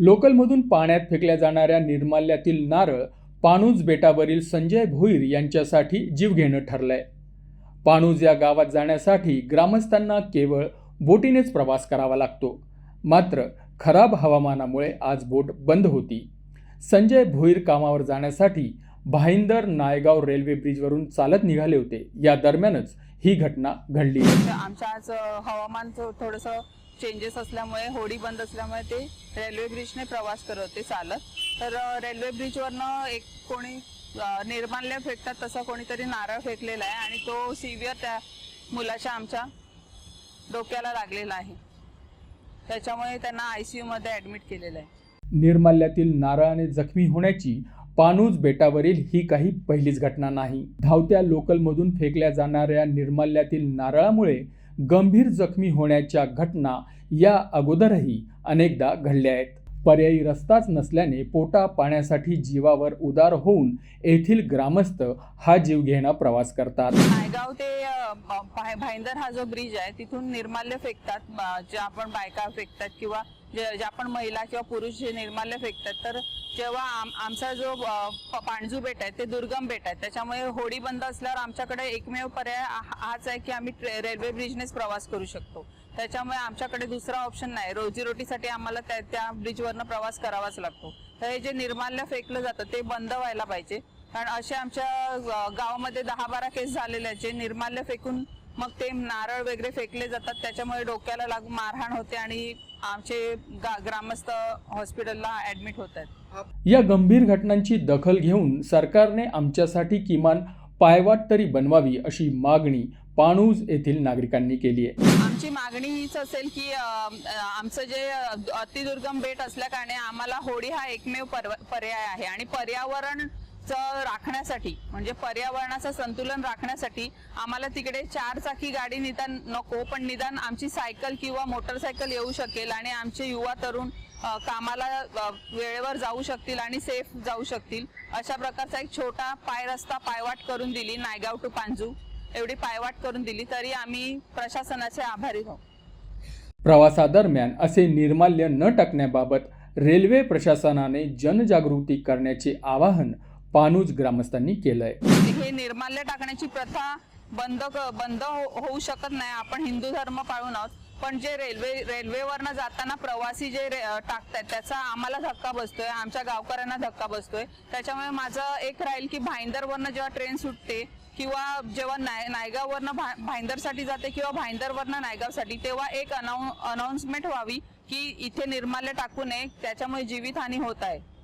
लोकलमधून पाण्यात फेकल्या जाणाऱ्या निर्माल्यातील नारळ पाणूज बेटावरील संजय भोईर यांच्यासाठी जीवघेणं ठरलंय. पाणूज या गावात जाण्यासाठी ग्रामस्थांना केवळ बोटीनेच प्रवास करावा लागतो. मात्र खराब हवामानामुळे आज बोट बंद होती. संजय भोईर कामावर जाण्यासाठी भाईंदर नायगाव रेल्वे ब्रिजवरून चालत निघाले होते. या दरम्यानच ही घटना घडली. आमच्या आज हवामान थोडंसं चेंजेस असल्यामुळे होडी बंद असल्यामुळे ते रेल्वे ब्रिजने प्रवास करत होते चालत. तर रेल्वे ब्रिजवरनं एक कोणी अ, निर्माल्य फेकतात तसा कोणीतरी नारळ फेकलेला आहे आणि तो सिव्हिअर त्या मुलाच्या आमच्या डोक्याला लागलेला आहे. त्याच्यामुळे त्यांना आय सी यूमध्ये ॲडमिट केलेलं आहे. निर्माल्यातील नारळाने जखमी होण्याची पाणूज बेटावरील ही काही पहिलीच घटना नाही. धावत्या लोकलमधून फेकल्या जाणाऱ्या निर्माल्यातील नारळामुळे गंभीर जखमी होण्याच्या घटना या अगोदरही अनेकदा घडल्या आहेत. पर्यायी रस्ताच नसल्याने पोटा पाण्यासाठी जीवावर उदार होऊन येथील ग्रामस्थ हा जीव घेणा प्रवास करतात. नायगाव ते भाईंदर हा जो ब्रिज आहे तिथून निर्माल्य फेकतात जे आपण बायका फेकतात किंवा जे जे आपण महिला किंवा पुरुष जे निर्माल्य फेकतात तर जेव्हा आम आमचा जो प- पाणजू बेट आहे ते दुर्गम बेट आहे त्याच्यामुळे होडी बंद असल्यावर आमच्याकडे एकमेव पर्याय हा- हाच आहे की आम्ही ट्रे- रेल्वे ब्रिजनेच प्रवास करू शकतो. त्याच्यामुळे आमच्याकडे दुसरा ऑप्शन नाही. रोजीरोटीसाठी आम्हाला त्या त्या ब्रिजवरनं प्रवास करावाच लागतो. तर हे जे निर्माल्य फेकलं जातं ते बंद व्हायला पाहिजे. कारण असे आमच्या गावामध्ये दहा बारा केस झालेले आहेत जे निर्माल्य फेकून मग ते नारळ वगैरे फेकले जातात त्याच्यामुळे डोक्याला लागून मारहाण होते आणि आमचे ग्रामस्थ हॉस्पिटलला ऍडमिट होत आहेत. या गंभीर घटनांची दखल घेऊन सरकारने आमच्यासाठी किमान पायवाट तरी बनवावी अशी मागणी पाणूज येथील नागरिकांनी केली आहे. आमची मागणी हीच असेल की आमचं जे अतिदुर्गम बेट असल्या कारणे आम्हाला होडी हा एकमेव पर्याय आहे आणि पर्यावरण राखण्यासाठी म्हणजे पर्यावरणाचं संतुलन राखण्यासाठी आम्हाला तिकडे चार चाकी गाडी निदान नको पण निदान आमची सायकल किंवा मोटरसायकल येऊ शकेल आणि आमचे युवा तरुण कामाला वेळेवर जाऊ शकतील आणि सेफ जाऊ शकतील. अशा प्रकारचा एक छोटा पाय रस्ता पायवाट करून दिली नायगाव टू पांजू. एवढी पायवाट करून दिली तरी आम्ही प्रशासनाचे आभारी आहोत. प्रवासादरम्यान असे निर्माल्य न टाकण्याबाबत रेल्वे प्रशासनाने जनजागृती करण्याचे आवाहन पानूज ग्रामस्थांनी केलंय. हे निर्माल्य टाकण्याची प्रथा बंद बंद हो, होऊ शकत नाही. आपण हिंदू धर्म पाळून आहोत. पण जे रेल्वे रेल्वेवरनं जाताना प्रवासी जे रे- टाकतायत त्याचा आम्हाला धक्का बसतोय. आमच्या गावकऱ्यांना धक्का बसतोय. त्याच्यामुळे माझं एक राहील की भाईंदरवरनं जेव्हा ट्रेन सुटते किंवा जेव्हा नाय नायगाववरनं भा भाईंदरसाठी जाते किंवा भाईंदरवरनं नायगावसाठी तेव्हा एक अनाऊ अनाऊन्समेंट व्हावी की इथे निर्माल्य टाकू नये. त्याच्यामुळे जीवितहानी होत आहे.